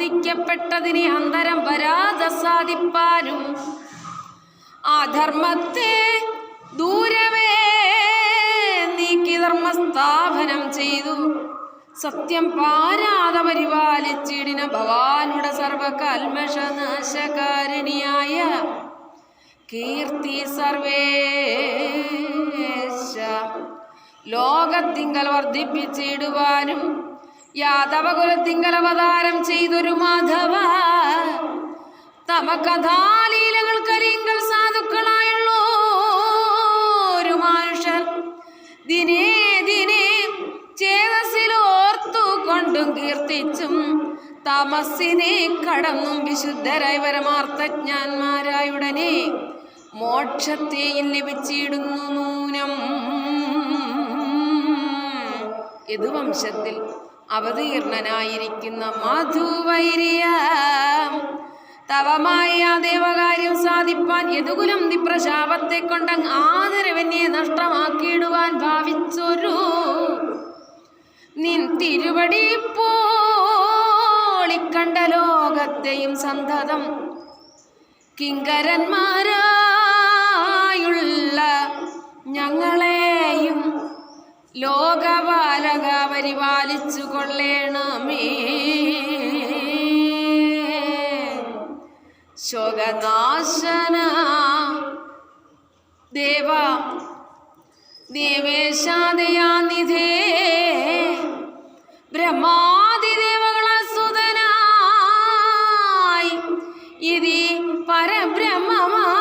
വിധിക്കപ്പെട്ടതിനെ അന്തരം വരാതെ സാധിപ്പാനും അധർമ്മത്തെ ദൂരമേ നീക്കി ധർമ്മസ്ഥാപനം ചെയ്തു. സത്യം പാരാതെ പരിപാലിച്ചിടിന ഭവാനുടെ സർവകൽമശനാശകാരിണിയായ കീർത്തി സർവേശ. ലോകത്തിങ്കൽ വർദ്ധിപ്പിച്ചിടുവാനും യാദവകുലത്തിങ്കൽ അവതാരം ചെയ്തൊരു മാധവ. തമകഥാലീലകൾ കരിങ്കൾ സാധുക്കളായുള്ള ഒരു മനുഷ്യൻ ദിനേ ദിനേ ചേതസിലോർത്തു കൊണ്ടും കീർത്തിച്ചും തമസിനെ കടന്നും വിശുദ്ധരായി പരമാർത്ഥജ്ഞാന്മാരായുടനെ മോക്ഷത്തെയും ലഭിച്ചിടുന്നു നൂനം. യദുവംശത്തിൽ അവതീർണനായിരിക്കുന്ന മധുവൈരിയ. തവമായ ദേവകാര്യം സാധിപ്പാൻ യതുകുലം നിപ്രശാപത്തെ കൊണ്ട് ആദരവനെ നഷ്ടമാക്കിയിടുവാൻ ഭാവിച്ചൊരു നിൻ തിരുവടി പോളിക്കണ്ട ലോകത്തെയും സന്തതം കിങ്കരന്മാരായുള്ള ഞങ്ങളെയും ലോകപാലക പരിപാലിച്ചു കൊള്ളേണമേ. ശോകനാശന. ദേവ ദേവേശാദയാനിധേ. ബ്രഹ്മാതിദേവകളാൽ സുതനായി ഇതി പരബ്രഹ്മമാ.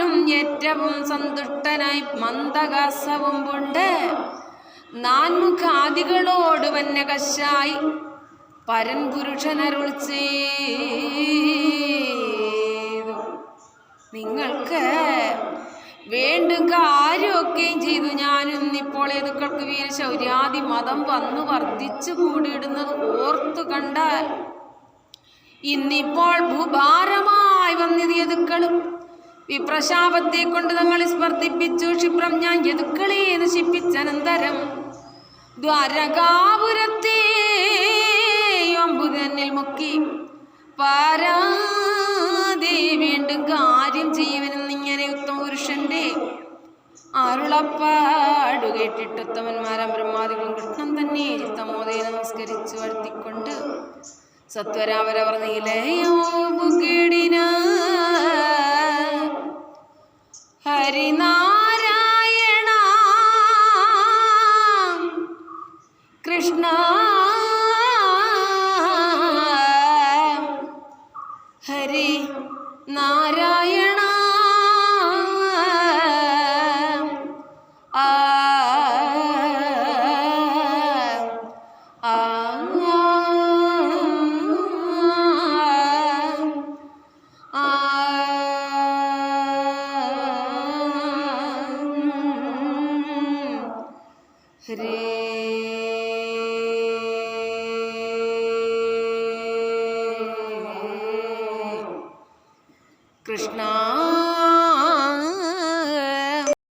ഭഗവാനും ഏറ്റവും സന്തുഷ്ടനായി മന്ദകാസവും കൊണ്ട് നാൻമുഖാദികളോട് വന്നകശായി പരൻ പുരുഷനരുൾ ചെയ്തു. നിങ്ങൾക്ക് വേണ്ടും കാര്യമൊക്കെയും ചെയ്തു. ഞാനും ഇപ്പോൾ ഏതുക്കൾക്ക് വീരശൗര്യാദി മതം വന്നു വർദ്ധിച്ചു കൂടിയിടുന്നത് ഓർത്തു കണ്ടാൽ ഇന്നിപ്പോൾ ഭൂഭാരമായി വന്നത് വിപ്രശാപത്തെ കൊണ്ട് തങ്ങളെ സ്പർദ്ധിപ്പിച്ചു. ക്ഷിപ്രം ഞാൻ യതുക്കളെ നശിപ്പിച്ചനന്തരം ദ്വാരകാപുരത്തെ അമ്പുതന്നിൽ മുക്കി. പാരാതെ വീണ്ടും കാര്യം ചെയ്യുവനെന്നിങ്ങനെ ഉത്തമ പുരുഷന്റെ അരുളപ്പാടു കേട്ടിട്ട് ഉത്തമന്മാരാം ബ്രഹ്മാദികളും കൃഷ്ണൻ തന്നെ ചിത്തമോദയെ നമസ്കരിച്ചു വരുത്തിക്കൊണ്ട് സത്വരാവരവർ നീലയോ മുകിടിന ഹരിനാരായണ. കൃഷ്ണ. ഹരി നാരായണ ഹരേ കൃഷ്ണ